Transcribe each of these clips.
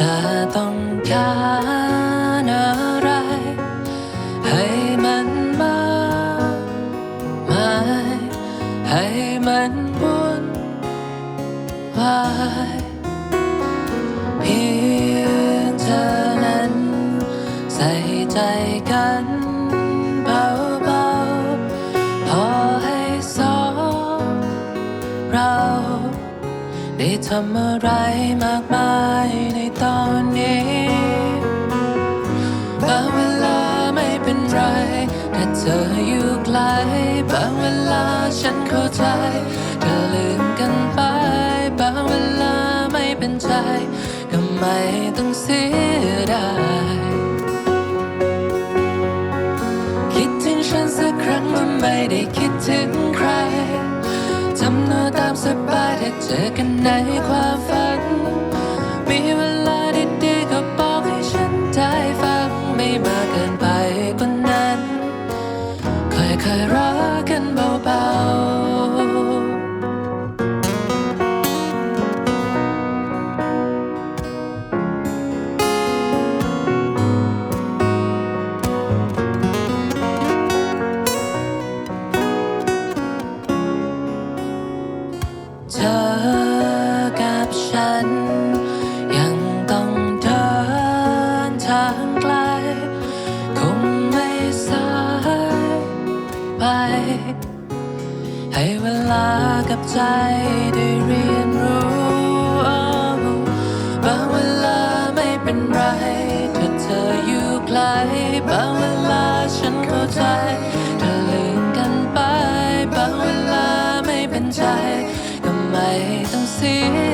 จะต้องการอะไร ให้มันมากมายให้มันวุ่นวาย ได้ทำอะไรมากมายในตอนนี้บางเวลาไม่เป็นไรแต่เธออยู่ไกลบางเวลาฉันเข้าใจเธอลืมกันไป บางเวลาไม่เป็นใจก็ไม่ต้องเสีย จอกันในความฝัน มีเวลาดีๆก็บอกให้ฉันได้ฟัง ไม่มากเกินไปกว่านั้น ค่อยๆรักกันเบาๆเธอ ฉัน ยังต้องเดินทางไกล คงไม่สายไป ให้เวลากับใจได้เรียนรู้ บางเวลาไม่เป็นไร ถ้าเธออยู่ไกล บางเวลาฉันเข้าใจเธอลืมกันไป บางเวลาไม่เป็นใจ ก็ไม่ต้องเสีย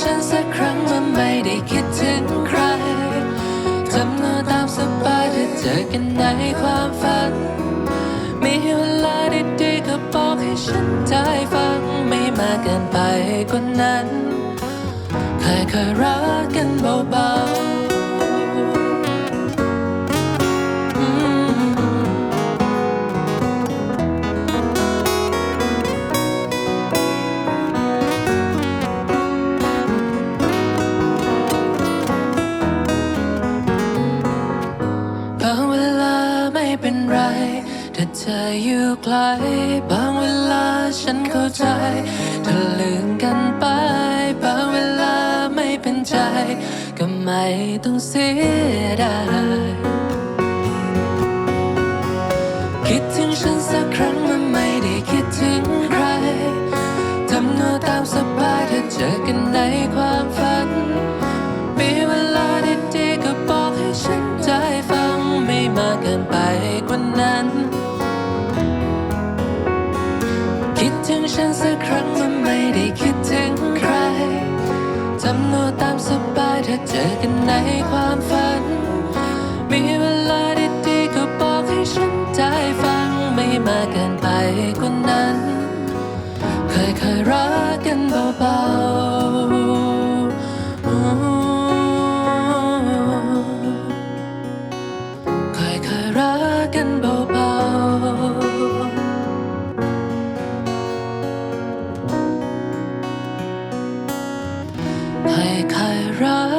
ฉันสักครั้งมันไม่ได้คิดถึงใครทำตัวตามสบายถ้าเจอกันในความฝัน มีเวลาดีๆก็บอกให้ฉันได้ฟัง ไม่มากเกินไปกว่านั้น เค่เคยรักกันเบาๆ ไร ถ้าเธออยู่ไกล บางเวลาฉันเข้าใจเธอลืมกันไป บางเวลาไม่เป็นใจ ก็ไม่ต้องเสียดายคิดถึงฉันสักครั้ง ฉันสักครั้งมันไม่ได้คิดถึงใครทำตัวตามสบายถ้าเจอกันในความฝัน มีเวลาดีๆก็บอกให้ฉันได้ฟังไม่มากเกินไปกว่านั้น เคยเคยๆรักกันเบาๆกัน 开软。